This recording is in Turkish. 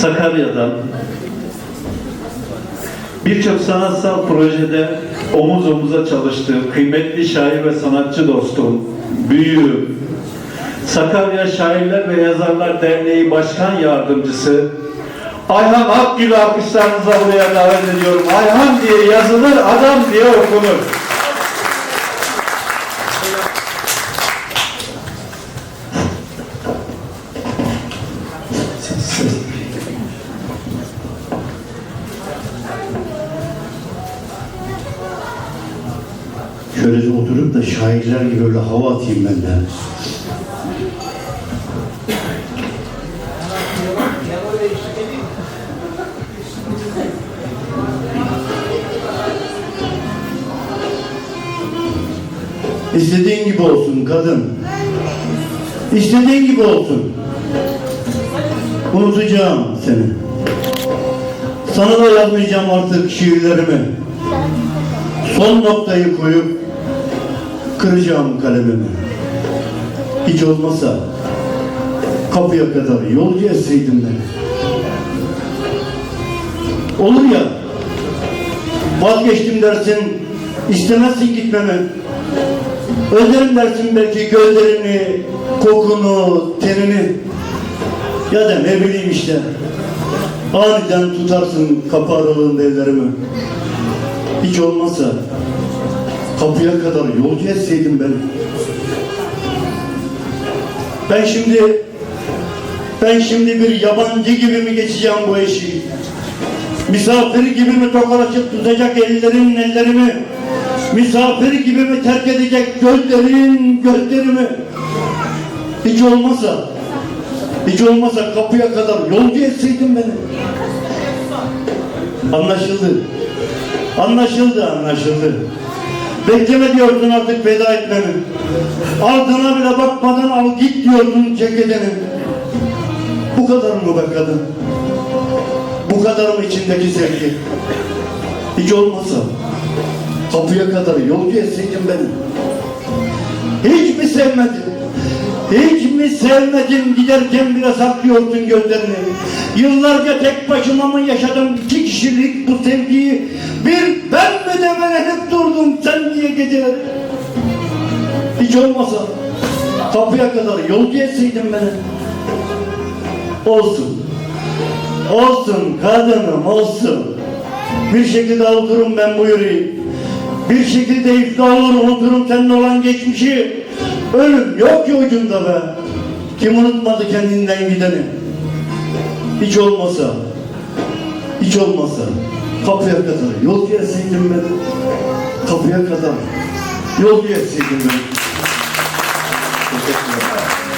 Sakarya'dan birçok sanatsal projede omuz omuza çalıştığım kıymetli şair ve sanatçı dostum, büyüğüm, Sakarya Şairler ve Yazarlar Derneği Başkan Yardımcısı Ayhan Akgül'ü alkışlarınıza buraya davet ediyorum. Ayhan diye yazılır, adam diye okunur. Şöyle oturup da şairler gibi öyle hava atayım ben de. İstediğin gibi olsun kadın. İstediğin gibi olsun. Unutacağım seni. Sana da yazmayacağım artık şiirlerimi. Son noktayı koyup kıracağım kalemimi. Hiç olmasa kapıya kadar yolcu etseydin beni. Olur ya, vazgeçtim dersin, istemezsin gitmemi. Özlerim dersin belki gözlerini, kokunu, tenini. Ya da ne bileyim işte, aniden tutarsın kapı aralığında ellerimi. Hiç olmazsa kapıya kadar yolcu etseydin beni. Ben şimdi ben şimdi bir yabancı gibi mi geçeceğim bu eşiği? Misafir gibi mi tokalaşıp tutacak ellerin ellerimi? Misafir gibi mi terk edecek gözlerin gözlerimi? Hiç olmasa hiç olmasa kapıya kadar yolcu etseydin beni. Anlaşıldı. Anlaşıldı, anlaşıldı. Bekleme diyordun artık veda etmemi. Ardına bile bakmadan al git diyordun ceketini. Bu kadar mı be kadın? Bu kadar mı içindeki sevgi? Hiç olmasa kapıya kadar yolcu etseydin beni. Hiç mi sevmedin? Hiç mi sevmedin giderken bile saklıyordun gözlerini? Yıllarca tek başıma mı yaşadım iki kişilik bu sevgiyi? Bir ben mi de ben hep durdum sen diye geceler? Hiç olmasa kapıya kadar yolcu etseydin beni. Olsun. Olsun kadınım olsun. Bir şekilde unuturum ben bu yüreği. Bir şekilde iflah olur unuturum seninle olan geçmişi. Ölüm yok ki ucunda be. Kim unutmadı kendinden gideni? Hiç olmasa, hiç olmasa kapıya kadar yol etseydin beni. Kapıya kadar yol etseydin beni. Teşekkür ederim.